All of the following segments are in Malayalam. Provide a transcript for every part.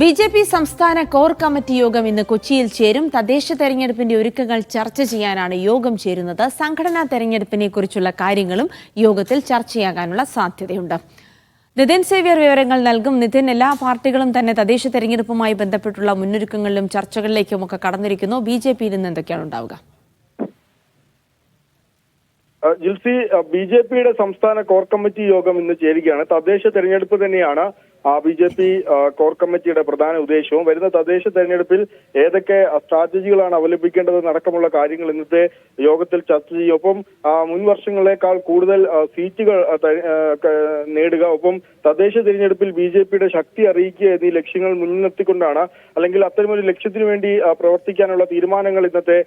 ബി ജെ പി സംസ്ഥാന കോർ കമ്മിറ്റി യോഗം ഇന്ന് കൊച്ചിയിൽ ചേരും. തദ്ദേശ തെരഞ്ഞെടുപ്പിന്റെ ഒരുക്കങ്ങൾ ചർച്ച ചെയ്യാനാണ് യോഗം ചേരുന്നത്. സംഘടനാ തെരഞ്ഞെടുപ്പിനെ കുറിച്ചുള്ള കാര്യങ്ങളും യോഗത്തിൽ ചർച്ചയാകാനുള്ള സാധ്യതയുണ്ട്. നിതിൻ സേവ്യർ വിവരങ്ങൾ നൽകും. നിതിൻ എല്ലാ പാർട്ടികളും തന്നെ തദ്ദേശ തെരഞ്ഞെടുപ്പുമായി ബന്ധപ്പെട്ടുള്ള മുന്നൊരുക്കങ്ങളിലും ചർച്ചകളിലേക്കും ഒക്കെ കടന്നിരിക്കുന്നു. ബി ജെ പിയിൽ നിന്ന് എന്തൊക്കെയാണ് ഉണ്ടാവുക? ജിൽസി ബി ജെ പിയുടെ സംസ്ഥാന കോർ കമ്മിറ്റി യോഗം ഇന്ന് ചേരുകയാണ്. തദ്ദേശ തെരഞ്ഞെടുപ്പ് തന്നെയാണ് ബി ജെ പി കോർ കമ്മിറ്റിയുടെ പ്രധാന ഉദ്ദേശവും വരുന്ന തദ്ദേശ തെരഞ്ഞെടുപ്പിൽ ഏതൊക്കെ സ്ട്രാറ്റജികളാണ് അവലംബിക്കേണ്ടത് അടക്കമുള്ള കാര്യങ്ങൾ ഇന്നത്തെ യോഗത്തിൽ ചർച്ച ചെയ്യും. ഒപ്പം മുൻ വർഷങ്ങളെക്കാൾ കൂടുതൽ സീറ്റുകൾ നേടുക ഒപ്പം തദ്ദേശ തെരഞ്ഞെടുപ്പിൽ ബി ജെ പിയുടെ ശക്തി അറിയിക്കുക എന്നീ ലക്ഷ്യങ്ങൾ മുൻനിർത്തിക്കൊണ്ടാണ് അല്ലെങ്കിൽ അത്തരമൊരു ലക്ഷ്യത്തിനു വേണ്ടി പ്രവർത്തിക്കാനുള്ള തീരുമാനങ്ങൾ ഇന്നത്തെ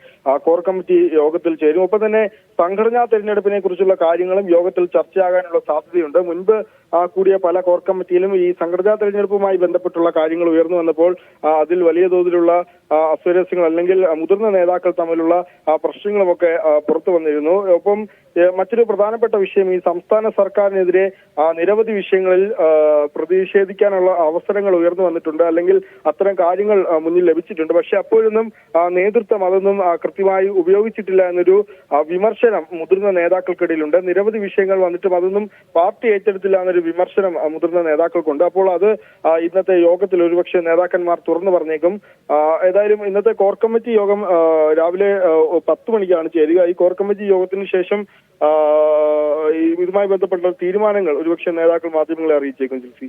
കോർ കമ്മിറ്റി യോഗത്തിൽ ചേരും. ഒപ്പം തന്നെ സംഘടനാ തെരഞ്ഞെടുപ്പിനെ കുറിച്ചുള്ള കാര്യങ്ങളും യോഗത്തിൽ ചർച്ചയാകാനുള്ള സാധ്യതയുണ്ട്. മുൻപ് കൂടിയ പല കോർ കമ്മിറ്റിയിലും ഈ സംഘടനാ തെരഞ്ഞെടുപ്പുമായി ബന്ധപ്പെട്ടുള്ള കാര്യങ്ങൾ ഉയർന്നു വന്നപ്പോൾ അതിൽ വലിയ തോതിലുള്ള അസ്വരസ്യങ്ങൾ അല്ലെങ്കിൽ മുതിർന്ന നേതാക്കൾ തമ്മിലുള്ള പ്രശ്നങ്ങളുമൊക്കെ പുറത്തു വന്നിരുന്നു. ഒപ്പം മറ്റൊരു പ്രധാനപ്പെട്ട വിഷയം ഈ സംസ്ഥാന സർക്കാരിനെതിരെ നിരവധി വിഷയങ്ങളിൽ പ്രതിഷേധിക്കാനുള്ള അവസരങ്ങൾ ഉയർന്നു വന്നിട്ടുണ്ട്. അല്ലെങ്കിൽ അത്തരം കാര്യങ്ങൾ മുന്നിൽ ലഭിച്ചിട്ടുണ്ട്. പക്ഷെ അപ്പോഴൊന്നും നേതൃത്വം അതൊന്നും കൃത്യമായി ഉപയോഗിച്ചിട്ടില്ല എന്നൊരു വിമർശനം മുതിർന്ന നേതാക്കൾക്കിടയിലുണ്ട്. നിരവധി വിഷയങ്ങൾ വന്നിട്ടും അതൊന്നും പാർട്ടി ഏറ്റെടുത്തില്ല എന്നൊരു വിമർശനം മുതിർന്ന നേതാക്കൾക്കുണ്ട്. അപ്പോൾ അത് ഇന്നത്തെ യോഗത്തിൽ ഒരുപക്ഷെ നേതാക്കന്മാർ തുറന്നു പറഞ്ഞേക്കും. ഏതായാലും ഇന്നത്തെ കോർ കമ്മിറ്റി യോഗം രാവിലെ പത്ത് മണിക്കാണ് ചേരുക. ഈ കോർ കമ്മിറ്റി യോഗത്തിന് ശേഷം ഇതുമായി ബന്ധപ്പെട്ട തീരുമാനങ്ങൾ ഒരുപക്ഷെ നേതാക്കൾ മാധ്യമങ്ങളെ അറിയിച്ചേക്കും ജിൽസി